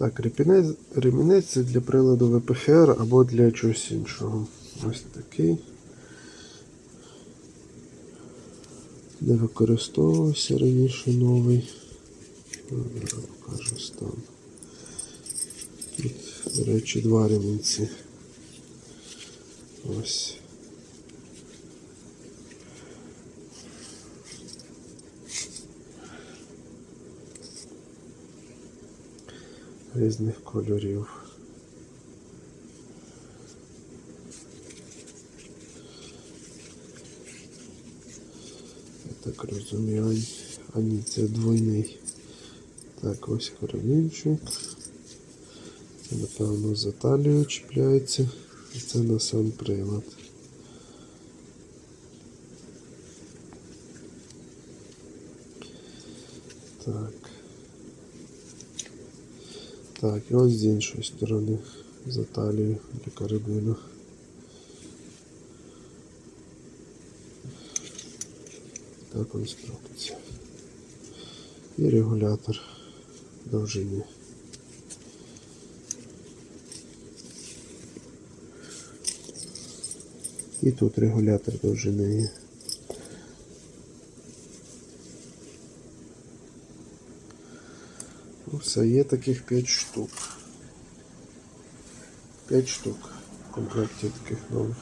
Так, ремінець, це для приладу ВПХР або для чогось іншого. Ось такий. Не використовувався раніше новий. Покажу стан. Тут, до речі, два ремінці. Ось. Різних кольорів. Я так розумію, а ні- це двойний. Так, ось коронівчик. Це, напевно, за талію чіпляється. І це на сам прилад. Так. Так, і ось з іншої сторони за талію для карабину. Така конструкція. І регулятор довжини. І тут регулятор довжини є. Все, є таких 5 штук. 5 штук в комплекті таких нових.